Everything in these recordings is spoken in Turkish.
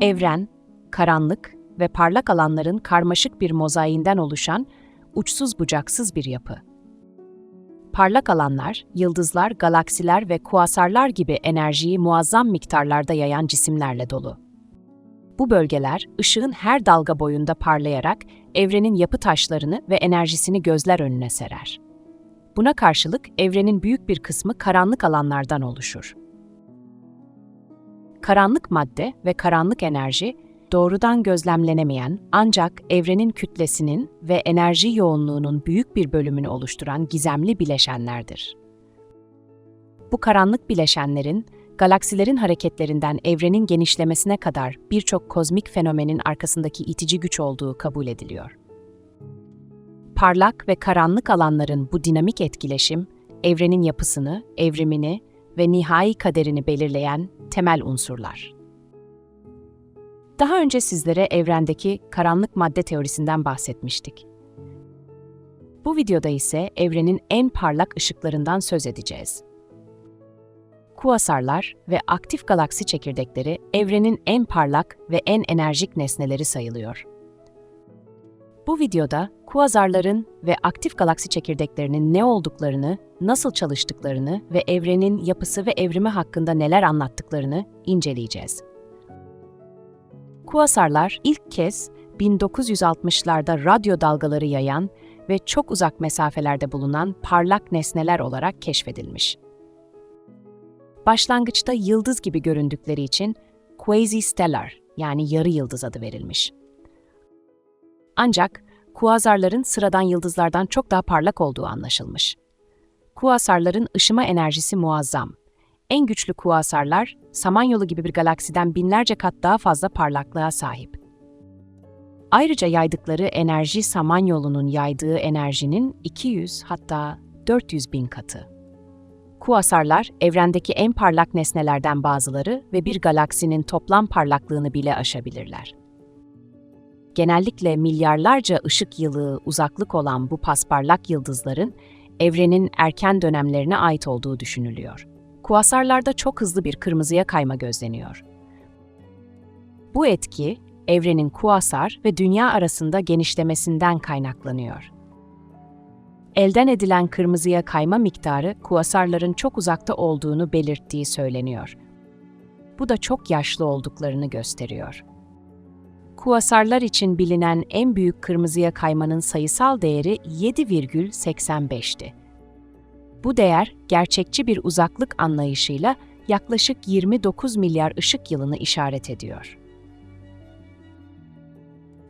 Evren, karanlık ve parlak alanların karmaşık bir mozaiğinden oluşan uçsuz bucaksız bir yapı. Parlak alanlar, yıldızlar, galaksiler ve kuasarlar gibi enerjiyi muazzam miktarlarda yayan cisimlerle dolu. Bu bölgeler ışığın her dalga boyunda parlayarak evrenin yapı taşlarını ve enerjisini gözler önüne serer. Buna karşılık evrenin büyük bir kısmı karanlık alanlardan oluşur. Karanlık madde ve karanlık enerji doğrudan gözlemlenemeyen ancak evrenin kütlesinin ve enerji yoğunluğunun büyük bir bölümünü oluşturan gizemli bileşenlerdir. Bu karanlık bileşenlerin galaksilerin hareketlerinden evrenin genişlemesine kadar birçok kozmik fenomenin arkasındaki itici güç olduğu kabul ediliyor. Parlak ve karanlık alanların bu dinamik etkileşim, evrenin yapısını, evrimini ve nihai kaderini belirleyen temel unsurlar. Daha önce sizlere evrendeki karanlık madde teorisinden bahsetmiştik. Bu videoda ise evrenin en parlak ışıklarından söz edeceğiz. Kuasarlar ve aktif galaksi çekirdekleri evrenin en parlak ve en enerjik nesneleri sayılıyor. Bu videoda kuazarların ve aktif galaksi çekirdeklerinin ne olduklarını, nasıl çalıştıklarını ve evrenin yapısı ve evrimi hakkında neler anlattıklarını inceleyeceğiz. Kuasarlar ilk kez 1960'larda radyo dalgaları yayan ve çok uzak mesafelerde bulunan parlak nesneler olarak keşfedilmiş. Başlangıçta yıldız gibi göründükleri için quasi-stellar yani yarı yıldız adı verilmiş. Ancak kuazarların sıradan yıldızlardan çok daha parlak olduğu anlaşılmış. Kuasarların ışıma enerjisi muazzam. En güçlü kuasarlar, Samanyolu gibi bir galaksiden binlerce kat daha fazla parlaklığa sahip. Ayrıca yaydıkları enerji Samanyolu'nun yaydığı enerjinin 200 hatta 400 bin katı. Kuasarlar, evrendeki en parlak nesnelerden bazıları ve bir galaksinin toplam parlaklığını bile aşabilirler. Genellikle milyarlarca ışık yılı uzaklık olan bu pasparlak yıldızların evrenin erken dönemlerine ait olduğu düşünülüyor. Kuasarlarda çok hızlı bir kırmızıya kayma gözleniyor. Bu etki, evrenin kuasar ve dünya arasında genişlemesinden kaynaklanıyor. Elden edilen kırmızıya kayma miktarı kuasarların çok uzakta olduğunu belirttiği söyleniyor. Bu da çok yaşlı olduklarını gösteriyor. Kuasarlar için bilinen en büyük kırmızıya kaymanın sayısal değeri 7,85'ti. Bu değer gerçekçi bir uzaklık anlayışıyla yaklaşık 29 milyar ışık yılını işaret ediyor.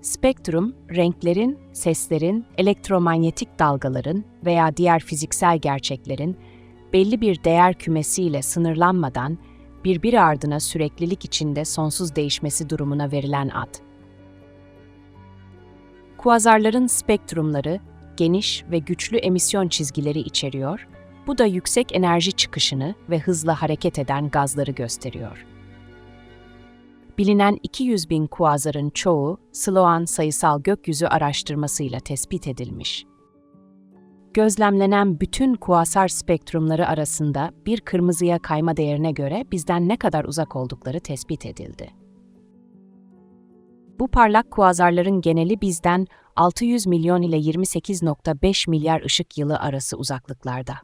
Spektrum, renklerin, seslerin, elektromanyetik dalgaların veya diğer fiziksel gerçeklerin belli bir değer kümesiyle sınırlanmadan birbiri ardına süreklilik içinde sonsuz değişmesi durumuna verilen ad. Kuazarların spektrumları geniş ve güçlü emisyon çizgileri içeriyor, bu da yüksek enerji çıkışını ve hızla hareket eden gazları gösteriyor. Bilinen 200 bin kuazarın çoğu Sloan sayısal gökyüzü araştırmasıyla tespit edilmiş. Gözlemlenen bütün kuasar spektrumları arasında bir kırmızıya kayma değerine göre bizden ne kadar uzak oldukları tespit edildi. Bu parlak kuazarların geneli bizden 600 milyon ile 28.5 milyar ışık yılı arası uzaklıklarda.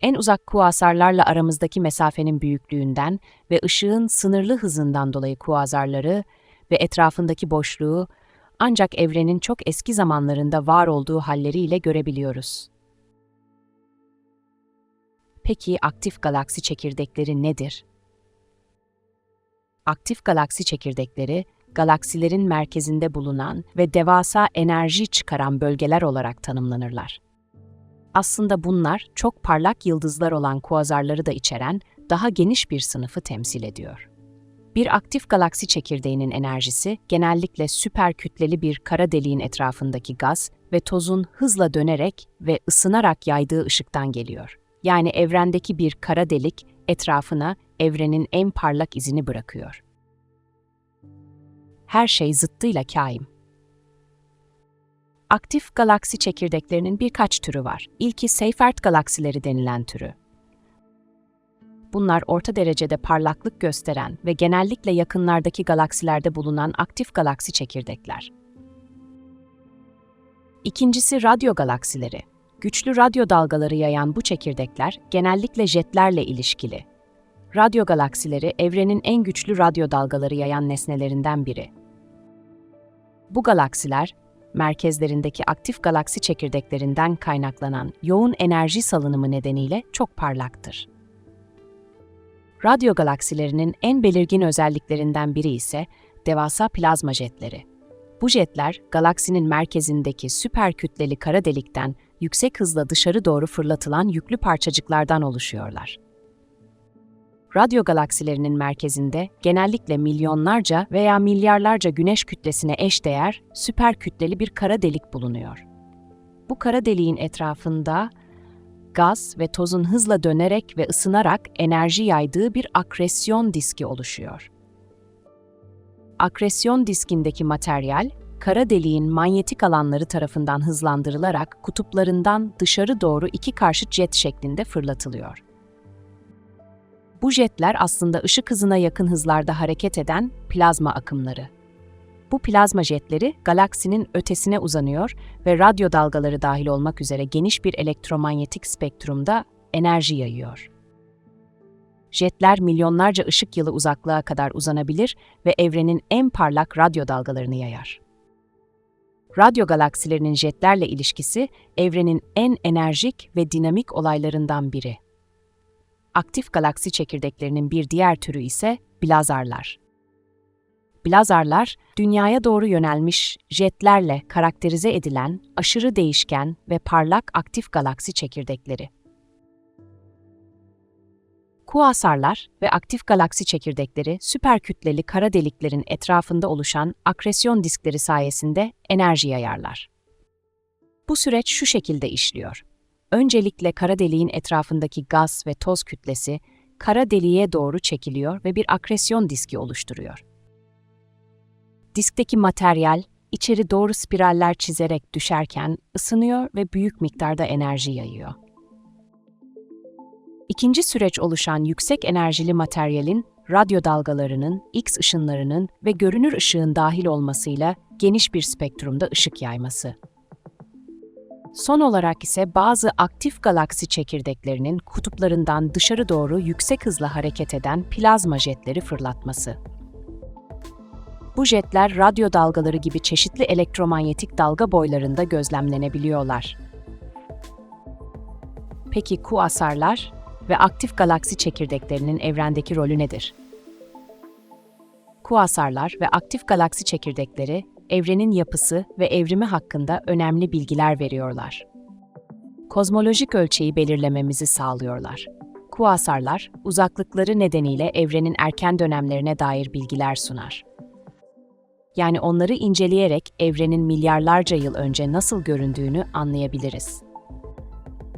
En uzak kuasarlarla aramızdaki mesafenin büyüklüğünden ve ışığın sınırlı hızından dolayı kuazarları ve etrafındaki boşluğu ancak evrenin çok eski zamanlarında var olduğu halleriyle görebiliyoruz. Peki aktif galaksi çekirdekleri nedir? Aktif galaksi çekirdekleri, galaksilerin merkezinde bulunan ve devasa enerji çıkaran bölgeler olarak tanımlanırlar. Aslında bunlar çok parlak yıldızlar olan kuazarları da içeren daha geniş bir sınıfı temsil ediyor. Bir aktif galaksi çekirdeğinin enerjisi genellikle süper kütleli bir kara deliğin etrafındaki gaz ve tozun hızla dönerek ve ısınarak yaydığı ışıktan geliyor. Yani evrendeki bir kara delik etrafına evrenin en parlak izini bırakıyor. Her şey zıttıyla kaim. Aktif galaksi çekirdeklerinin birkaç türü var. İlki Seyfert galaksileri denilen türü. Bunlar orta derecede parlaklık gösteren ve genellikle yakınlardaki galaksilerde bulunan aktif galaksi çekirdekler. İkincisi radyo galaksileri. Güçlü radyo dalgaları yayan bu çekirdekler genellikle jetlerle ilişkili. Radyo galaksileri evrenin en güçlü radyo dalgaları yayan nesnelerinden biri. Bu galaksiler, merkezlerindeki aktif galaksi çekirdeklerinden kaynaklanan yoğun enerji salınımı nedeniyle çok parlaktır. Radyo galaksilerinin en belirgin özelliklerinden biri ise devasa plazma jetleri. Bu jetler, galaksinin merkezindeki süper kütleli kara delikten yüksek hızla dışarı doğru fırlatılan yüklü parçacıklardan oluşuyorlar. Radyo galaksilerinin merkezinde genellikle milyonlarca veya milyarlarca güneş kütlesine eşdeğer süper kütleli bir kara delik bulunuyor. Bu kara deliğin etrafında gaz ve tozun hızla dönerek ve ısınarak enerji yaydığı bir akresyon diski oluşuyor. Akresyon diskindeki materyal, kara deliğin manyetik alanları tarafından hızlandırılarak kutuplarından dışarı doğru iki karşıt jet şeklinde fırlatılıyor. Bu jetler aslında ışık hızına yakın hızlarda hareket eden plazma akımları. Bu plazma jetleri galaksinin ötesine uzanıyor ve radyo dalgaları dahil olmak üzere geniş bir elektromanyetik spektrumda enerji yayıyor. Jetler milyonlarca ışık yılı uzaklığa kadar uzanabilir ve evrenin en parlak radyo dalgalarını yayar. Radyo galaksilerinin jetlerle ilişkisi evrenin en enerjik ve dinamik olaylarından biri. Aktif galaksi çekirdeklerinin bir diğer türü ise blazarlar. Blazarlar, dünyaya doğru yönelmiş jetlerle karakterize edilen aşırı değişken ve parlak aktif galaksi çekirdekleri. Kuasarlar ve aktif galaksi çekirdekleri süper kütleli kara deliklerin etrafında oluşan akresyon diskleri sayesinde enerji yayarlar. Bu süreç şu şekilde işliyor. Öncelikle kara deliğin etrafındaki gaz ve toz kütlesi kara deliğe doğru çekiliyor ve bir akresyon diski oluşturuyor. Diskteki materyal içeri doğru spiraller çizerek düşerken ısınıyor ve büyük miktarda enerji yayıyor. İkinci süreç oluşan yüksek enerjili materyalin radyo dalgalarının, X ışınlarının ve görünür ışığın dahil olmasıyla geniş bir spektrumda ışık yayması. Son olarak ise bazı aktif galaksi çekirdeklerinin kutuplarından dışarı doğru yüksek hızla hareket eden plazma jetleri fırlatması. Bu jetler radyo dalgaları gibi çeşitli elektromanyetik dalga boylarında gözlemlenebiliyorlar. Peki kuasarlar ve aktif galaksi çekirdeklerinin evrendeki rolü nedir? Kuasarlar ve aktif galaksi çekirdekleri evrenin yapısı ve evrimi hakkında önemli bilgiler veriyorlar. Kozmolojik ölçeği belirlememizi sağlıyorlar. Kuasarlar, uzaklıkları nedeniyle evrenin erken dönemlerine dair bilgiler sunar. Yani onları inceleyerek evrenin milyarlarca yıl önce nasıl göründüğünü anlayabiliriz.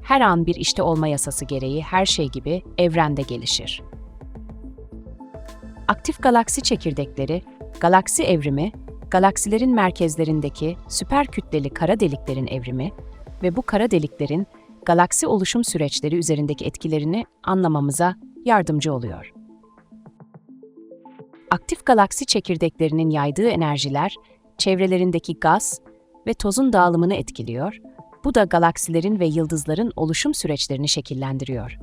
Her an bir işte olma yasası gereği her şey gibi evrende gelişir. Aktif galaksi çekirdekleri, galaksi evrimi, galaksilerin merkezlerindeki süper kütleli kara deliklerin evrimi ve bu kara deliklerin galaksi oluşum süreçleri üzerindeki etkilerini anlamamıza yardımcı oluyor. Aktif galaksi çekirdeklerinin yaydığı enerjiler çevrelerindeki gaz ve tozun dağılımını etkiliyor. Bu da galaksilerin ve yıldızların oluşum süreçlerini şekillendiriyor.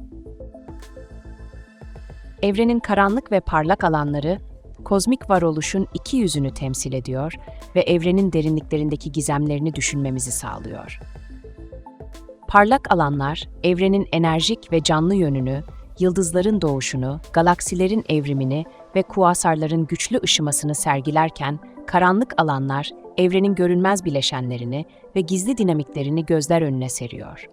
Evrenin karanlık ve parlak alanları kozmik varoluşun iki yüzünü temsil ediyor ve evrenin derinliklerindeki gizemlerini düşünmemizi sağlıyor. Parlak alanlar, evrenin enerjik ve canlı yönünü, yıldızların doğuşunu, galaksilerin evrimini ve kuasarların güçlü ışımasını sergilerken, karanlık alanlar, evrenin görünmez bileşenlerini ve gizli dinamiklerini gözler önüne seriyor.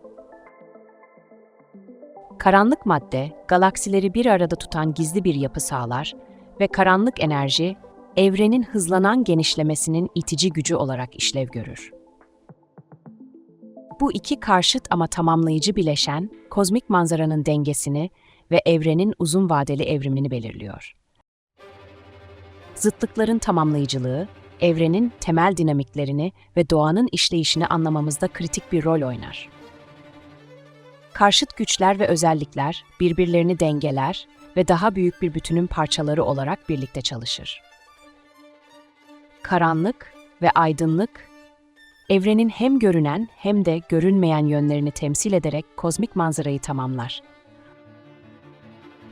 Karanlık madde, galaksileri bir arada tutan gizli bir yapı sağlar ve karanlık enerji, evrenin hızlanan genişlemesinin itici gücü olarak işlev görür. Bu iki karşıt ama tamamlayıcı bileşen, kozmik manzaranın dengesini ve evrenin uzun vadeli evrimini belirliyor. Zıtlıkların tamamlayıcılığı, evrenin temel dinamiklerini ve doğanın işleyişini anlamamızda kritik bir rol oynar. Karşıt güçler ve özellikler birbirlerini dengeler ve daha büyük bir bütünün parçaları olarak birlikte çalışır. Karanlık ve aydınlık, evrenin hem görünen hem de görünmeyen yönlerini temsil ederek kozmik manzarayı tamamlar.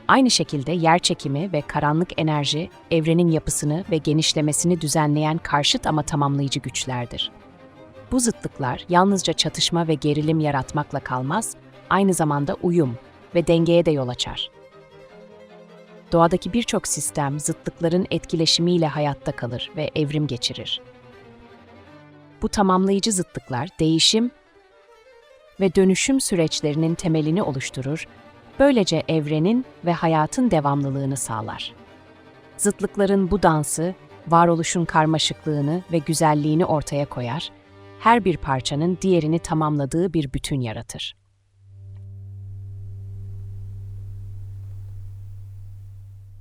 Aynı şekilde yer çekimi ve karanlık enerji, evrenin yapısını ve genişlemesini düzenleyen karşıt ama tamamlayıcı güçlerdir. Bu zıtlıklar yalnızca çatışma ve gerilim yaratmakla kalmaz, aynı zamanda uyum ve dengeye de yol açar. Doğadaki birçok sistem zıtlıkların etkileşimiyle hayatta kalır ve evrim geçirir. Bu tamamlayıcı zıtlıklar değişim ve dönüşüm süreçlerinin temelini oluşturur, böylece evrenin ve hayatın devamlılığını sağlar. Zıtlıkların bu dansı, varoluşun karmaşıklığını ve güzelliğini ortaya koyar, her bir parçanın diğerini tamamladığı bir bütün yaratır.